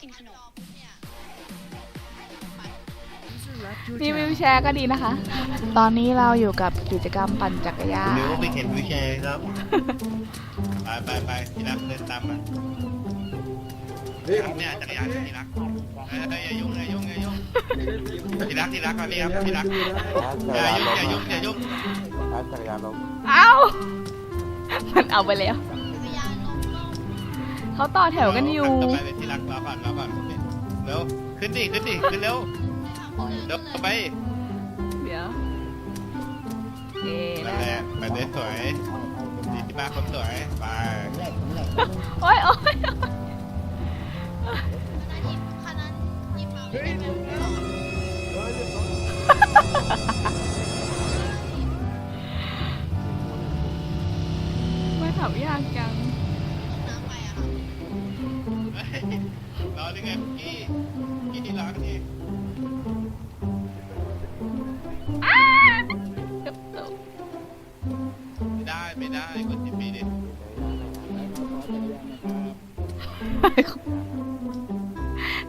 กินขนม มีวิวแชร์ก็ดีนะคะ ตอนนี้เราอยู่กับกิจกรรมปั่นจักรยานเดี๋ยวไปเข็นวิวแชร์ครับ ไปไปไปที่รักเดินตามมาครับเนี่ยจักรยานที่รักเฮ้ยเฮ้ยอย่ายุ่งอย่ายุ่งอย่ายุ่งที่รักที่รักมาพี่ครับที่รักอย่ายุ่งอย่ายุ่งอย่ายุ่งจักรยานลงเอ้า มันเอาไปแล้ว เขาต่อแถวกันอยู่ต่อไปเลยที่รักรอก่อนรอก่อนเร็วขึ้นดิขึ้นดิขึ้นเร็วเร็วไปเดี๋ยวเอ๊นั่นแหละไปเดินสวยดีที่บ้านคนสวยไปโอ๊ยโอ๊ยไม่ รอได้ไงพี่พี่ที่รักนี่อ้าเกือบตกไม่ได้ไม่ได้กดจิบปีดิ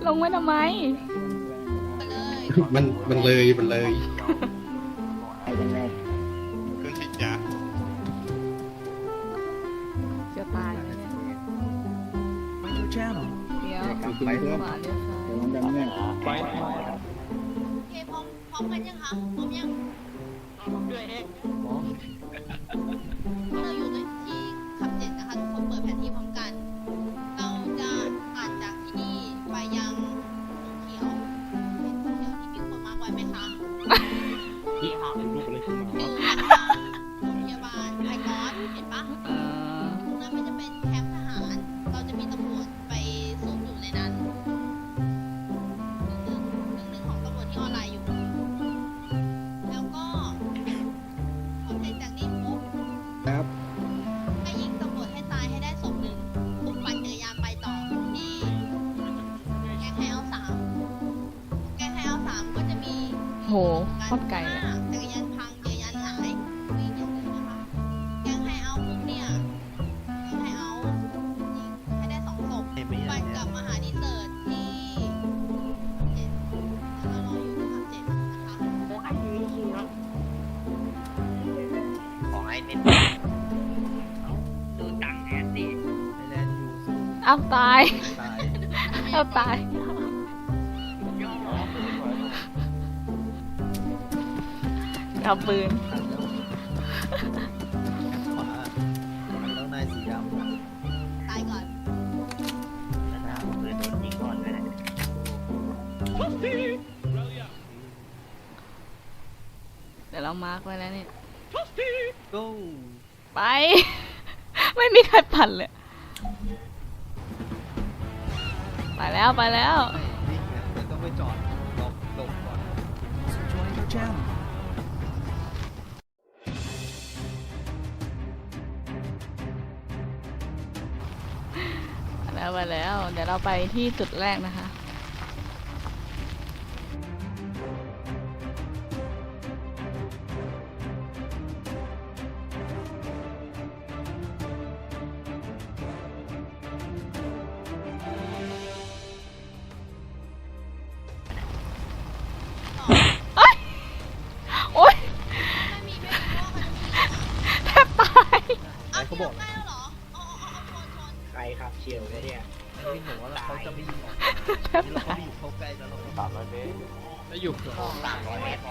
ลงไว้ทำไม มันมันเลยมันเลยขึ้นสิจ้าจะตายไหม เนี่ย Find your channel. เดี๋ยวขวาเลี้ยวซ้ายโอเคพร้อมพร้อมกันยังคะพร้อมยังเราอยู่ในที่ขับเจ็ดนะคะทุกคนเปิดแผนที่พร้อมกัน เราจะผ่านจากที่นี่ไปยังเขียวเห็นเขียวที่มีคนมาร์คไว้ไหมคะที่หาเป็นรูปเลยขึ้นมาคือโรงพยาบาลไทยกอสเห็นปะ หโคตรไกลเลยจักรยานพังจักรยานหายวิ่งอย่างนึงนะคะแกงไฮเอาปุ๊บเนี่ยแกงไฮเอายิงให้ได้สองศพปั่นกลับมาหาดีเซิร์ตที่เจ็ดแล้วเรารออยู่ที่ขับเจ็ดนะคะของไอ้เน็ตดูตังแอนดี้ Thailand you เอาตาย ตาย เอาตาย เอาปืน ขวาแล้วนายสีดำตายก่อนนะเพื่อโดนยิงก่อนเลยเดี๋ยวเรามาร์กไว้แล้วนี่ go ไป ไม่มีใครปั่นเลย ไปแล้วไปแล้ว ไม่วิ่งนะแต่ต้องไปจอดหลบหลบก่อน Join your channel. แล้วไปแล้ว เดี๋ยวเราไปที่จุดแรกนะคะเอ้ยโอ๊ยไม่มีไม่มีว่ามันมีแทบตายอ้าวเขาบอกได้แล้วเใครครับเชียวเนี่ยไอ้วิ่งบอกว่าเขาจะไม่ยิงออกแทบนี่เราตาก็ยไปอยู่เข้าใกล้แล้วเราก็สามร้อยเมตรแล้วอยู่เกือบสามร้อยเมตร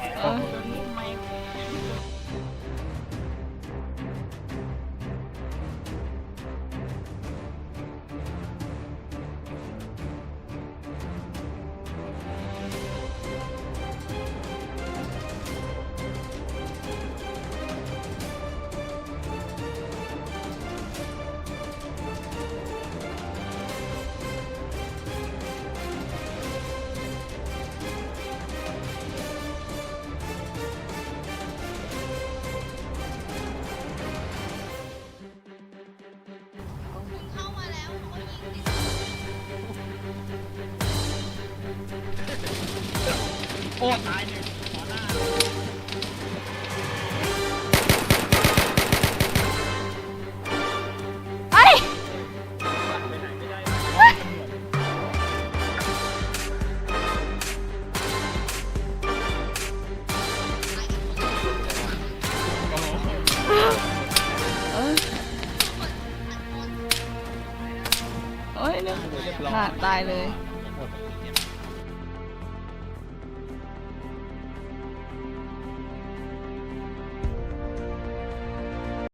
โอ้ตายตาเอ้ยไเลาดตายเลย